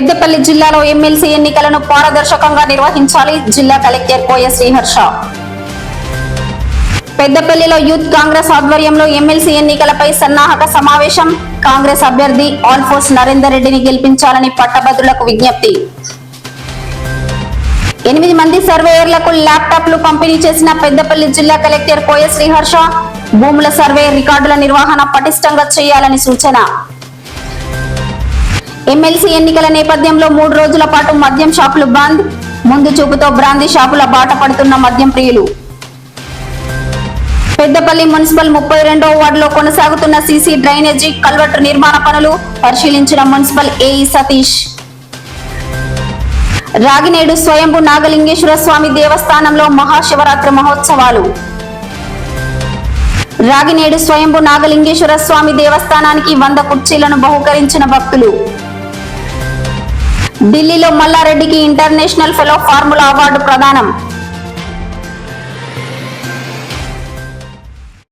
పెద్దపల్లి జిల్లాలో ఎమ్మెల్సీ ఎన్నికలను పారదర్శకంగా నిర్వహించాలి జిల్లా కలెక్టర్ కోయ శ్రీహర్ష. పెద్దపల్లిలో యూత్ కాంగ్రెస్ ఆధ్వర్యంలో ఎమ్మెల్సీ ఎన్నికలపై సన్నాహక సమావేశం. కాంగ్రెస్ అభ్యర్థి ఆల్ఫోర్స్ నరేందర్ రెడ్డిని గెలిపించాలని పట్టభద్రులకు విజ్ఞప్తి. ఎనిమిది మంది సర్వేయర్లకు ల్యాప్టాప్లు పంపిణీ చేసిన పెద్దపల్లి జిల్లా కలెక్టర్ కోయ శ్రీహర్ష. భూముల సర్వే రికార్డుల నిర్వహణ పటిష్టంగా చేయాలని సూచన. ఎమ్మెల్సీ ఎన్నికల నేపథ్యంలో మూడు రోజుల పాటు మద్యం షాపులు బంద్ ముందు చూపుతో బ్రాందీ షాపుల బాట పడుతున్న మద్యం ప్రియులు. పెద్దపల్లి మున్సిపల్ ముప్పై రెండో వార్డులో కొనసాగుతున్న సీసీ డ్రైనేజీ కల్వర్టు నిర్మాణ పనులు పరిశీలించిన మున్సిపల్ ఏఈ సతీష్. రాగినేడు స్వయంభు నాగలింగేశ్వర స్వామి దేవస్థానంలో మహాశివరాత్రి మహోత్సవాలు. రాగినేడు స్వయంభు నాగలింగేశ్వర స్వామి దేవస్థానానికి వంద కుర్చీలను బహుకరించిన భక్తులు. ఢిల్లీలో మల్లారెడ్డికి ఇంటర్నేషనల్ ఫెలో ఫార్ములా అవార్డు ప్రదానం.